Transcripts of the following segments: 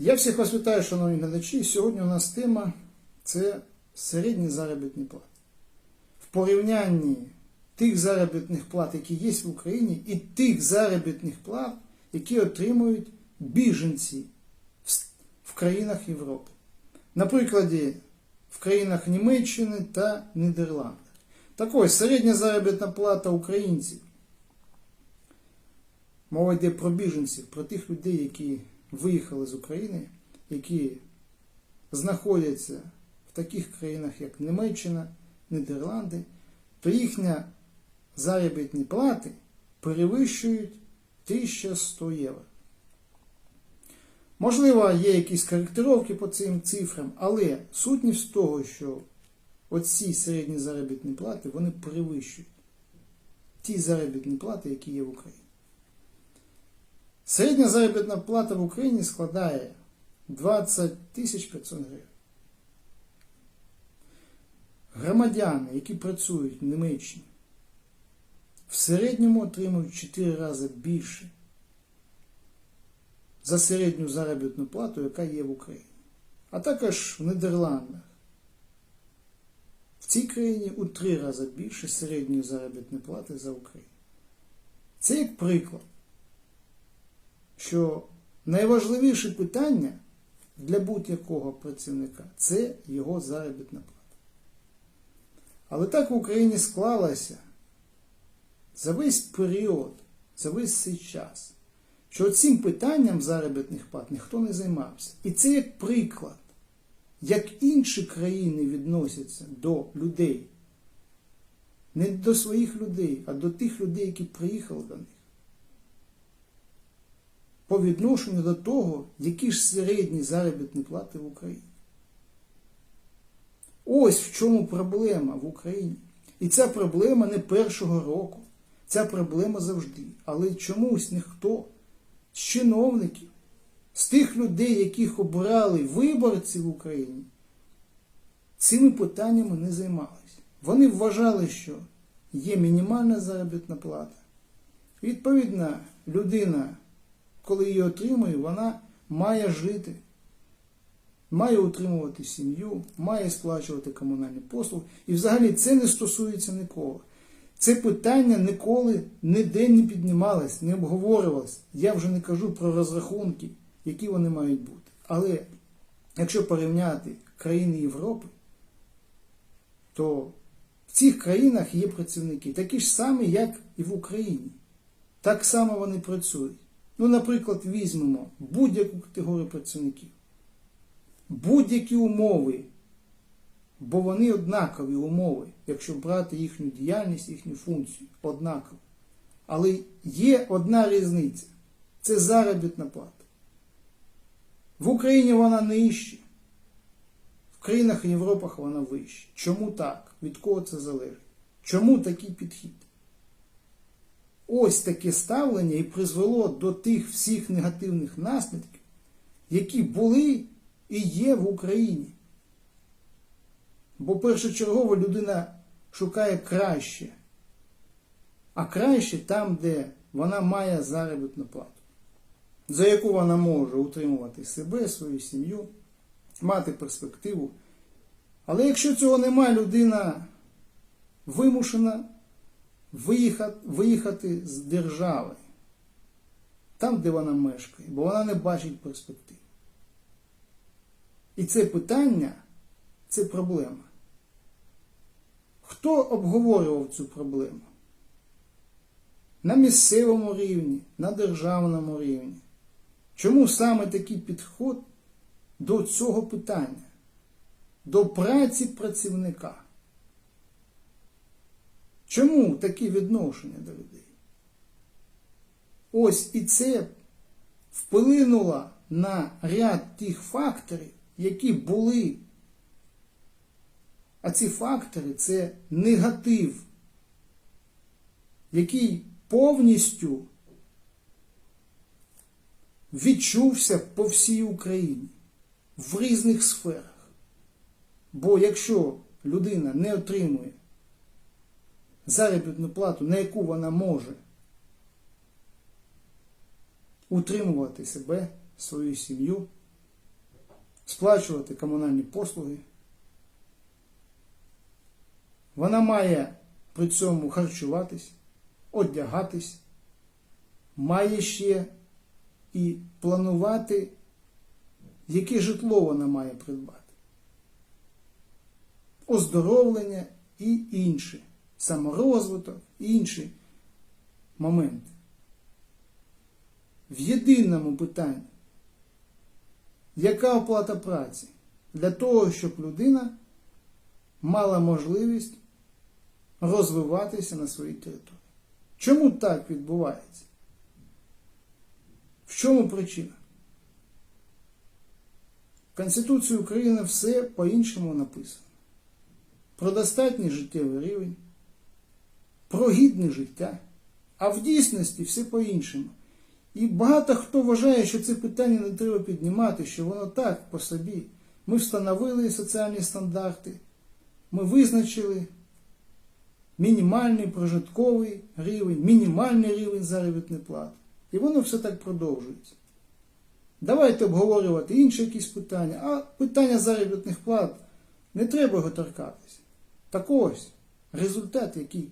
Я всіх вас вітаю, шановні глядачі. Сьогодні у нас тема це середні заробітні плати. В порівнянні тих заробітних плат, які є в Україні, і тих заробітних плат, які отримують біженці в країнах Європи. На прикладі в країнах Німеччини та Нідерландах. Так ось, середня заробітна плата українців. Мова йде про біженців, про тих людей, які виїхали з України, які знаходяться в таких країнах, як Німеччина, Нідерланди, то їхня заробітні плати перевищують 1100 євро. Можливо, є якісь коректировки по цим цифрам, але сутність того, що оці середні заробітні плати, вони перевищують ті заробітні плати, які є в Україні. Середня заробітна плата в Україні складає 20 тисяч 500 гривень. Громадяни, які працюють в Німеччині, в середньому отримують 4 рази більше за середню заробітну плату, яка є в Україні. А також в Нідерландах. В цій країні у 3 рази більше середньої заробітної плати за Україну. Це як приклад що найважливіше питання для будь-якого працівника це його заробітна плата. Але так в Україні склалося за весь період, за весь цей час, що цим питанням заробітних плат ніхто не займався. І це як приклад, як інші країни відносяться до людей. Не до своїх людей, а до тих людей, які приїхали до них по відношенню до того, які ж середні заробітні плати в Україні. Ось в чому проблема в Україні. І ця проблема не першого року. Ця проблема завжди. Але чомусь ніхто з чиновників, з тих людей, яких обирали виборці в Україні, цими питаннями не займалися. Вони вважали, що є мінімальна заробітна плата. Відповідна людина коли її отримує, вона має жити, має утримувати сім'ю, має сплачувати комунальні послуги. І взагалі це не стосується нікого. Це питання ніколи ніде не піднімалось, не обговорювалось. Я вже не кажу про розрахунки, які вони мають бути. Але якщо порівняти країни Європи, то в цих країнах є працівники, такі ж самі, як і в Україні. Так само вони працюють. Ну, наприклад, візьмемо будь-яку категорію працівників, будь-які умови, бо вони однакові умови, якщо брати їхню діяльність, їхню функцію, однакові. Але є одна різниця це заробітна плата. В Україні вона нижча, в країнах Європах вона вища. Чому так? Від кого це залежить? Чому такий підхід? Ось таке ставлення і призвело до тих всіх негативних наслідків, які були і є в Україні. Бо першочергово людина шукає краще, а краще там, де вона має заробітну плату, за яку вона може утримувати себе, свою сім'ю, мати перспективу. Але якщо цього немає, людина вимушена виїхати, з держави, там, де вона мешкає, бо вона не бачить перспектив. І це питання це проблема. Хто обговорював цю проблему? На місцевому рівні, на державному рівні. Чому саме такий підход до цього питання, до праці працівника? Чому такі відношення до людей? Ось і це вплинуло на ряд тих факторів, які були. А ці фактори це негатив, який повністю відчувся по всій Україні в різних сферах. Бо якщо людина не отримує заробітну плату, на яку вона може утримувати себе, свою сім'ю, сплачувати комунальні послуги. Вона має при цьому харчуватись, одягатись, має ще і планувати, яке житло вона має придбати. Оздоровлення і інші, саморозвиток і інші моменти. В єдиному питанні, яка оплата праці для того, щоб людина мала можливість розвиватися на своїй території. Чому так відбувається? В чому причина? В Конституції України все по-іншому написано. Про достатній життєвий рівень, про гідне життя, а в дійсності все по-іншому. І багато хто вважає, що це питання не треба піднімати, що воно так по собі. Ми встановили соціальні стандарти, ми визначили мінімальний прожитковий рівень, мінімальний рівень заробітної плати. І воно все так продовжується. Давайте обговорювати інші якісь питання, а питання заробітних плат не треба його торкатися. Так ось, результат який?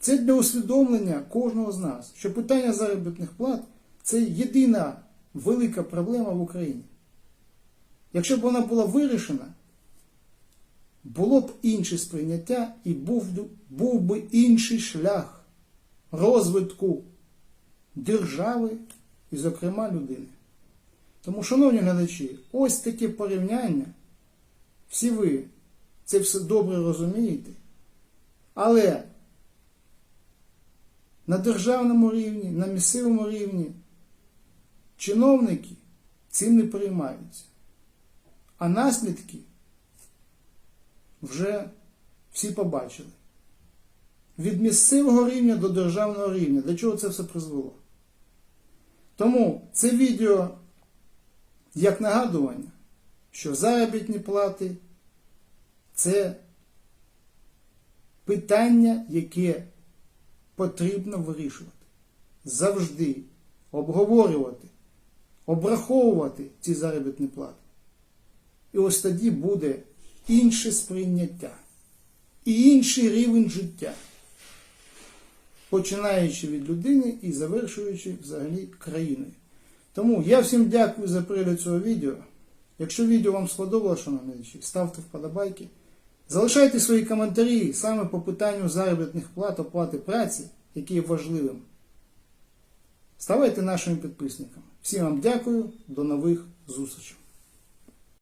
Це для усвідомлення кожного з нас, що питання заробітних плат це єдина велика проблема в Україні. Якщо б вона була вирішена, було б інше сприйняття і був, був би інший шлях розвитку держави і, зокрема, людини. Тому, шановні глядачі, ось таке порівняння. Всі ви це все добре розумієте. Але на державному рівні, на місцевому рівні чиновники цим не переймаються. А наслідки вже всі побачили. Від місцевого рівня до державного рівня. До чого це все призвело? Тому це відео як нагадування, що заробітні плати це питання, яке потрібно вирішувати. Завжди обговорювати, обраховувати ці заробітні плати. І ось тоді буде інше сприйняття і інший рівень життя, починаючи від людини і завершуючи взагалі країною. Тому я всім дякую за перегляд цього відео. Якщо відео вам сподобалося, шановні ставте вподобайки. Залишайте свої коментарі саме по питанню заробітних плат, оплати праці, які є важливим. Ставайте нашими підписниками. Всім вам дякую, до нових зустрічей.